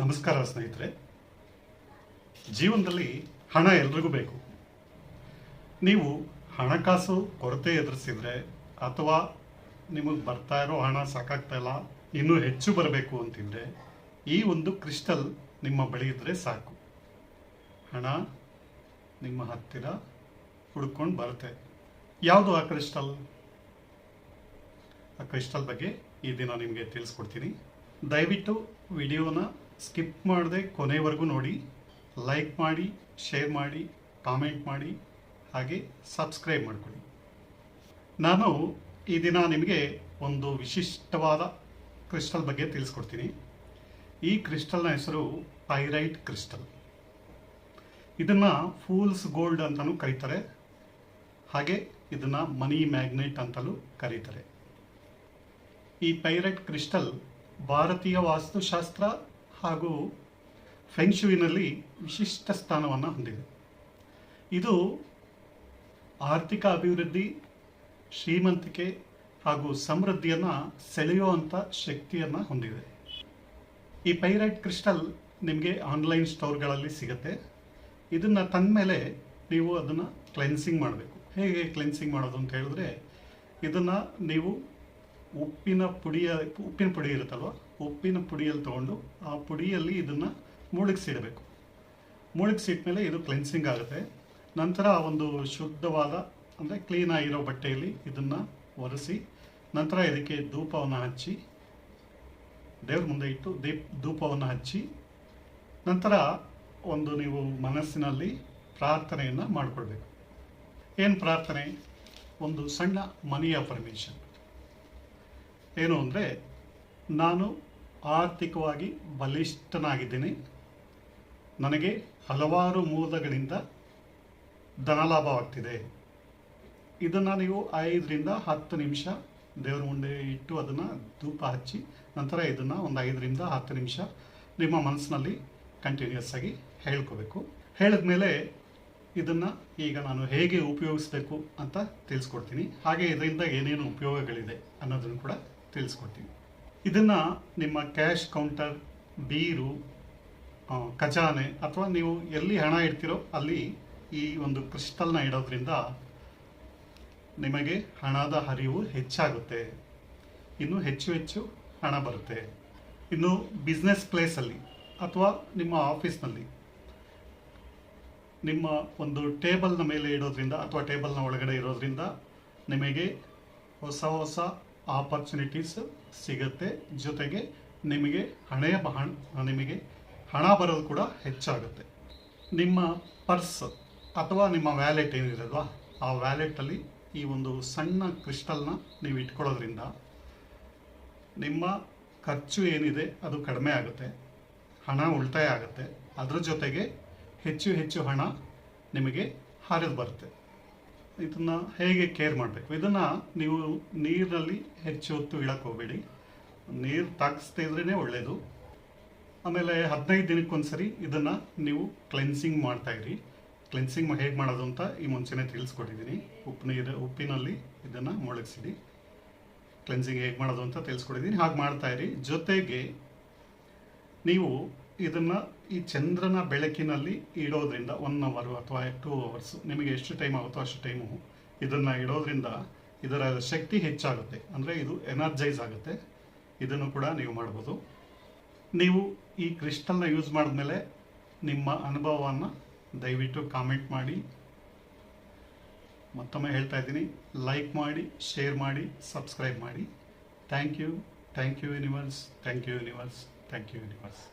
ನಮಸ್ಕಾರ ಸ್ನೇಹಿತರೆ. ಜೀವನದಲ್ಲಿ ಹಣ ಎಲ್ರಿಗೂ ಬೇಕು. ನೀವು ಹಣಕಾಸು ಕೊರತೆ ಎದುರಿಸಿದ್ರೆ ಅಥವಾ ನಿಮಗೆ ಬರ್ತಾ ಇರೋ ಹಣ ಸಾಕಾಗ್ತಾ ಇಲ್ಲ, ಇನ್ನೂ ಹೆಚ್ಚು ಬರಬೇಕು ಅಂತಿದ್ರೆ ಈ ಒಂದು ಕ್ರಿಸ್ಟಲ್ ನಿಮ್ಮ ಬಳಿ ಇದ್ರೆ ಸಾಕು. ಹಣ ನಿಮ್ಮ ಹತ್ತಿರ ಹುಡ್ಕೊಂಡು ಬರುತ್ತೆ. ಯಾವುದು ಆ ಕ್ರಿಸ್ಟಲ್? ಆ ಕ್ರಿಸ್ಟಲ್ ಬಗ್ಗೆ ಈ ದಿನ ನಿಮಗೆ ತಿಳಿಸ್ಕೊಡ್ತೀನಿ. ದಯವಿಟ್ಟು ವಿಡಿಯೋನ ಸ್ಕಿಪ್ ಮಾಡದೆ ಕೊನೆವರೆಗೂ ನೋಡಿ, ಲೈಕ್ ಮಾಡಿ, ಶೇರ್ ಮಾಡಿ, ಕಾಮೆಂಟ್ ಮಾಡಿ, ಹಾಗೆ ಸಬ್ಸ್ಕ್ರೈಬ್ ಮಾಡಿಕೊಳ್ಳಿ. ನಾನು ಈ ದಿನ ನಿಮಗೆ ಒಂದು ವಿಶಿಷ್ಟವಾದ ಕ್ರಿಸ್ಟಲ್ ಬಗ್ಗೆ ತಿಳಿಸ್ಕೊಡ್ತೀನಿ. ಈ ಕ್ರಿಸ್ಟಲ್ನ ಹೆಸರು ಪೈರೈಟ್ ಕ್ರಿಸ್ಟಲ್. ಇದನ್ನು ಫೂಲ್ಸ್ ಗೋಲ್ಡ್ ಅಂತಲೂ ಕರೀತಾರೆ. ಹಾಗೆ ಇದನ್ನು ಮನಿ ಮ್ಯಾಗ್ನೆಟ್ ಅಂತಲೂ ಕರೀತಾರೆ. ಈ ಪೈರೈಟ್ ಕ್ರಿಸ್ಟಲ್ ಭಾರತೀಯ ವಾಸ್ತುಶಾಸ್ತ್ರ ಹಾಗೂ ಫೆಂಗ್ಶುವಿನಲ್ಲಿ ವಿಶಿಷ್ಟ ಸ್ಥಾನವನ್ನು ಹೊಂದಿದೆ. ಇದು ಆರ್ಥಿಕ ಅಭಿವೃದ್ಧಿ, ಶ್ರೀಮಂತಿಕೆ ಹಾಗೂ ಸಮೃದ್ಧಿಯನ್ನು ಸೆಳೆಯುವಂಥ ಶಕ್ತಿಯನ್ನು ಹೊಂದಿದೆ. ಈ ಪೈರೈಟ್ ಕ್ರಿಸ್ಟಲ್ ನಿಮಗೆ ಆನ್ಲೈನ್ ಸ್ಟೋರ್ಗಳಲ್ಲಿ ಸಿಗುತ್ತೆ. ಇದನ್ನು ತಂದ ಮೇಲೆ ನೀವು ಅದನ್ನು ಕ್ಲೆನ್ಸಿಂಗ್ ಮಾಡಬೇಕು. ಹೇಗೆ ಕ್ಲೆನ್ಸಿಂಗ್ ಮಾಡೋದು ಅಂತ ಹೇಳಿದ್ರೆ, ಇದನ್ನು ನೀವು ಉಪ್ಪಿನ ಪುಡಿಯ, ಉಪ್ಪಿನ ಪುಡಿ ಇರುತ್ತಲ್ವ? ಉಪ್ಪಿನ ಪುಡಿಯಲ್ಲಿ ತೊಗೊಂಡು ಆ ಪುಡಿಯಲ್ಲಿ ಇದನ್ನು ಮುಳುಗಿಸಿಡಬೇಕು ಮುಳುಗಿಸಿಟ್ಮೇಲೆ ಇದು ಕ್ಲೆನ್ಸಿಂಗ್ ಆಗುತ್ತೆ. ನಂತರ ಆ ಒಂದು ಶುದ್ಧವಾದ, ಅಂದರೆ ಕ್ಲೀನ್ ಆಗಿರೋ ಬಟ್ಟೆಯಲ್ಲಿ ಇದನ್ನು ಒರೆಸಿ, ನಂತರ ಇದಕ್ಕೆ ಧೂಪವನ್ನು ಹಚ್ಚಿ, ದೇವ್ರ ಮುಂದೆ ಇಟ್ಟು ದೀಪ್, ಧೂಪವನ್ನು ಹಚ್ಚಿ, ನಂತರ ಒಂದು ನೀವು ಮನಸ್ಸಿನಲ್ಲಿ ಪ್ರಾರ್ಥನೆಯನ್ನು ಮಾಡಿಕೊಳ್ಬೇಕು ಏನು ಪ್ರಾರ್ಥನೆ? ಒಂದು ಸಣ್ಣ ಮನೆಯ ಅಫರ್ಮೇಷನ್ ಏನು ಅಂದರೆ ನಾನು ಆರ್ಥಿಕವಾಗಿ ಬಲಿಷ್ಠನಾಗಿದ್ದೀನಿ. ನನಗೆ ಹಲವಾರು ಮೂಲಗಳಿಂದ ಧನಲಾಭವಾಗ್ತಿದೆ ಇದನ್ನು ನೀವು ಐದರಿಂದ ಹತ್ತು ನಿಮಿಷ ದೇವರ ಮುಂದೆ ಇಟ್ಟು ಅದನ್ನು ಧೂಪ ಹಚ್ಚಿ ನಂತರ ಇದನ್ನು ಒಂದು ಐದರಿಂದ ಹತ್ತು ನಿಮಿಷ ನಿಮ್ಮ ಮನಸ್ಸಿನಲ್ಲಿ ಕಂಟಿನ್ಯೂಸ್ ಆಗಿ ಹೇಳ್ಕೋಬೇಕು. ಹೇಳಿದ್ಮೇಲೆ ಇದನ್ನು ಈಗ ನಾನು ಹೇಗೆ ಉಪಯೋಗಿಸ್ಬೇಕು ಅಂತ ತಿಳಿಸ್ಕೊಡ್ತೀನಿ. ಹಾಗೆ ಇದರಿಂದ ಏನೇನು ಉಪಯೋಗಗಳಿದೆ ಅನ್ನೋದನ್ನು ಕೂಡ ತಿಳಿಸ್ಕೊಡ್ತೀನಿ ಇದನ್ನು ನಿಮ್ಮ ಕ್ಯಾಶ್ ಕೌಂಟರ್, ಬೀರು ಖಜಾನೆ ಅಥವಾ ನೀವು ಎಲ್ಲಿ ಹಣ ಇಡ್ತೀರೋ ಅಲ್ಲಿ ಈ ಒಂದು ಕ್ರಿಸ್ಟಲ್ನ ಇಡೋದ್ರಿಂದ ನಿಮಗೆ ಹಣದ ಹರಿವು ಹೆಚ್ಚಾಗುತ್ತೆ. ಇನ್ನು ಹೆಚ್ಚು ಹೆಚ್ಚು ಹಣ ಬರುತ್ತೆ. ಇನ್ನು ಬಿಸ್ನೆಸ್ ಪ್ಲೇಸಲ್ಲಿ ಅಥವಾ ನಿಮ್ಮ ಆಫೀಸ್ನಲ್ಲಿ ನಿಮ್ಮ ಒಂದು ಟೇಬಲ್ನ ಮೇಲೆ ಇಡೋದ್ರಿಂದ ಅಥವಾ ಟೇಬಲ್ನ ಒಳಗಡೆ ಇರೋದ್ರಿಂದ ನಿಮಗೆ ಹೊಸ ಹೊಸ ಆಪರ್ಚುನಿಟೀಸ್ ಸಿಗುತ್ತೆ. ಜೊತೆಗೆ ನಿಮಗೆ ಹಣೆಯ ಹಣ ನಿಮಗೆ ಹಣ ಬರೋದು ಕೂಡ ಹೆಚ್ಚಾಗುತ್ತೆ. ನಿಮ್ಮ ಪರ್ಸ್ ಅಥವಾ ನಿಮ್ಮ ವ್ಯಾಲೆಟ್ ಏನಿರಲ್ವಾ ಆ ವ್ಯಾಲೆಟಲ್ಲಿ ಈ ಒಂದು ಸಣ್ಣ ಕ್ರಿಸ್ಟಲ್ನ ನೀವು ಇಟ್ಕೊಳ್ಳೋದ್ರಿಂದ ನಿಮ್ಮ ಖರ್ಚು ಏನಿದೆ ಅದು ಕಡಿಮೆ ಆಗುತ್ತೆ. ಹಣ ಉಳಿತಾಯ ಆಗುತ್ತೆ. ಅದರ ಜೊತೆಗೆ ಹೆಚ್ಚು ಹೆಚ್ಚು ಹಣ ನಿಮಗೆ ಹರಿದು ಬರುತ್ತೆ. ಇದನ್ನು ಹೇಗೆ ಕೇರ್ ಮಾಡಬೇಕು? ಇದನ್ನು ನೀವು ನೀರಿನಲ್ಲಿ ಹೆಚ್ಚು ಹೊತ್ತು ಇಳಕ್ಕೆ ಹೋಗಬೇಡಿ. ನೀರು ತಾಗಿಸ್ತಾ ಇದ್ರೇ ಒಳ್ಳೆಯದು ಆಮೇಲೆ ಹದಿನೈದು ದಿನಕ್ಕೊಂದ್ಸರಿ ಇದನ್ನು ನೀವು ಕ್ಲೆನ್ಸಿಂಗ್ ಇರಿ. ಕ್ಲೆನ್ಸಿಂಗ್ ಹೇಗೆ ಮಾಡೋದು ಅಂತ ಈ ಮುಂಚೆನೇ ತಿಳಿಸ್ಕೊಟ್ಟಿದ್ದೀನಿ. ಉಪ್ಪು ನೀರು, ಉಪ್ಪಿನಲ್ಲಿ ಇದನ್ನು ಮೊಳಗಿಸಿಡಿ. ಕ್ಲೆನ್ಸಿಂಗ್ ಹೇಗೆ ಮಾಡೋದು ಅಂತ ತಿಳಿಸ್ಕೊಟ್ಟಿದ್ದೀನಿ. ಹಾಗೆ ಮಾಡ್ತಾ ಇರಿ. ಜೊತೆಗೆ ನೀವು ಇದನ್ನು ಈ ಚಂದ್ರನ ಬೆಳಕಿನಲ್ಲಿ ಇಡೋದ್ರಿಂದ ಒನ್ ಅವರು ಅಥವಾ ಟೂ ಅವರ್ಸ್ ನಿಮಗೆ ಎಷ್ಟು ಟೈಮ್ ಆಗುತ್ತೋ ಅಷ್ಟು ಟೈಮು ಇದನ್ನು ಇಡೋದ್ರಿಂದ ಇದರ ಶಕ್ತಿ ಹೆಚ್ಚಾಗುತ್ತೆ. ಅಂದರೆ ಇದು ಎನರ್ಜೈಸ್ ಆಗುತ್ತೆ. ಇದನ್ನು ಕೂಡ ನೀವು ಮಾಡ್ಬೋದು. ನೀವು ಈ ಕ್ರಿಸ್ಟಲ್ನ ಯೂಸ್ ಮಾಡಿದ್ಮೇಲೆ ನಿಮ್ಮ ಅನುಭವವನ್ನು ದಯವಿಟ್ಟು ಕಾಮೆಂಟ್ ಮಾಡಿ. ಮತ್ತೊಮ್ಮೆ ಹೇಳ್ತಾ ಇದ್ದೀನಿ ಲೈಕ್ ಮಾಡಿ ಶೇರ್ ಮಾಡಿ ಸಬ್ಸ್ಕ್ರೈಬ್ ಮಾಡಿ. Thank you thank you universe thank you universe thank you universe